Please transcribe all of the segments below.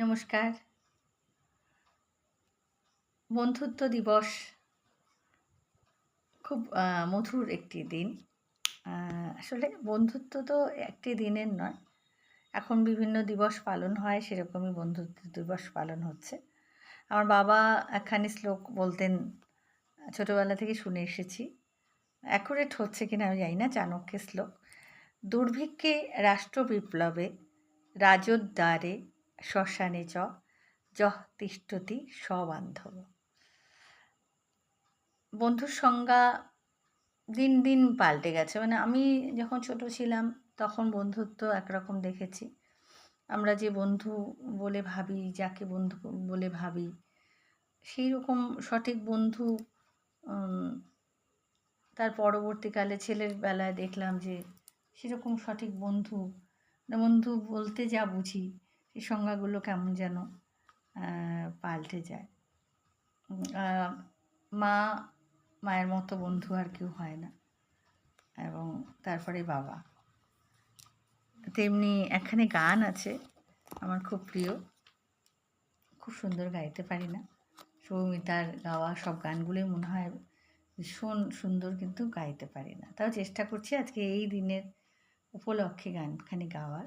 নমস্কার। বন্ধুত্ব দিবস খুব মধুর একটি দিন। আসলে বন্ধুত্ব তো একটি দিনের নয়। এখন বিভিন্ন দিবস পালন হয়, সেরকমই বন্ধুত্ব দিবস পালন হচ্ছে। আমার বাবা একখানি শ্লোক বলতেন, ছোটোবেলা থেকে শুনে এসেছি। অ্যাকুরেট হচ্ছে কিনা আমি জানি না, চাণক্যের শ্লোক। দুর্ভিক্ষে রাষ্ট্র বিপ্লবে শ্মশানে চ, যহ তিষ্ঠতি সবান্ধব বন্ধুর সংজ্ঞা দিন দিন পাল্টে গেছে। মানে আমি যখন ছোট ছিলাম, তখন বন্ধুত্ব একরকম দেখেছি। আমরা যে বন্ধু বলে ভাবি, যাকে বন্ধু বলে ভাবি সেই রকম সঠিক বন্ধু তার পরবর্তীকালে ছেলের বেলায় দেখলাম যে, সেরকম সঠিক বন্ধু মানে বন্ধু বলতে যা বুঝি সেই সংজ্ঞাগুলো কেমন যেন পাল্টে যায়। মা, মায়ের মতো বন্ধু আর কেউ হয় না। এবং তারপরে বাবা। তেমনি একখানে গান আছে আমার খুব প্রিয়। খুব সুন্দর গাইতে পারি না। সৌমিতার গাওয়া সব গানগুলোই মনে হয় ভীষণ সুন্দর কিন্তু গাইতে পারি না। তাও চেষ্টা করছি আজকে এই দিনের উপলক্ষে গানখানি গাওয়ার।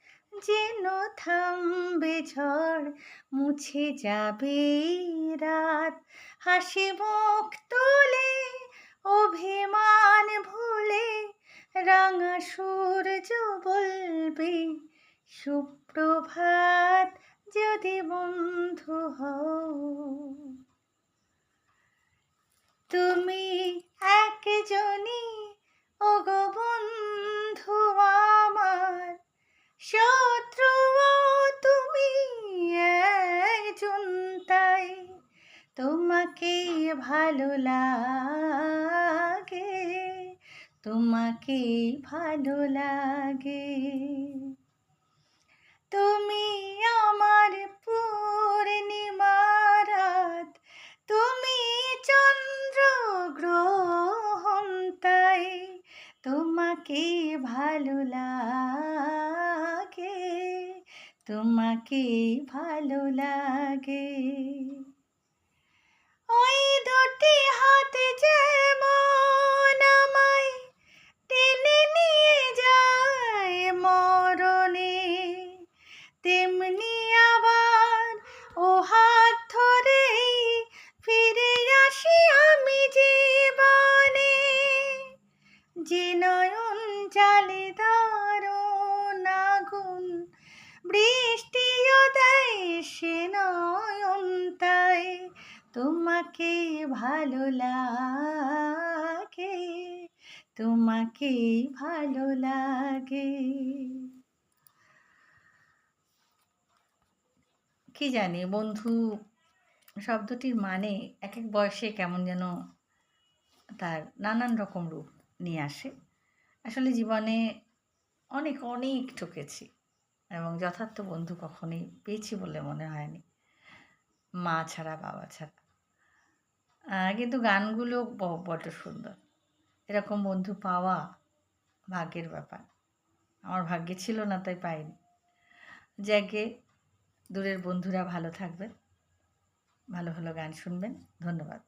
যেন থামবে ঝড়, মুছে যাবে রাত। হাসি মুখ তুলে, অভিমান ভুলে, রাঙা সূর্য বলবে, সুপ্রভাত যদি বন্ধু হও। ভালো লাগে, তোমাকে ভালো লাগে। তুমি আমার পূর্ণিমা রাত তুমি চন্দ্র গ্রহণ তাই, তোমাকে ভালো লাগে, তোমাকে ভালো লাগে। ওই দুটি হাত যেমন আমায় টেনে নিয়ে যায় মরণে, তেমনি আবার ও হাত ধরেই ফিরে আসি আমি জীবনে। যে নয়ন জালে বৃষ্টিও দেয় সে নয়ন তোমাকে ভালো লাগে, তোমাকে ভালো লাগে। কি জানি বন্ধু, শব্দটির মানে এক এক বয়সে কেমন যেন তার নানান রকম রূপ নিয়ে আসে। আসলে জীবনে অনেক অনেক ঠকেছি এবং যথার্থ বন্ধু কখনোই পেয়েছি বলে মনে হয়নি। মা ছাড়া, বাবা ছাড়া। কিন্তু গানগুলো বড্ড সুন্দর। এরকম বন্ধু পাওয়া ভাগ্যের ব্যাপার। আমার ভাগ্যে ছিল না, তাই পাইনি। যাকে দূরের বন্ধুরা ভালো থাকবেন, ভালো ভালো গান শুনবেন। ধন্যবাদ।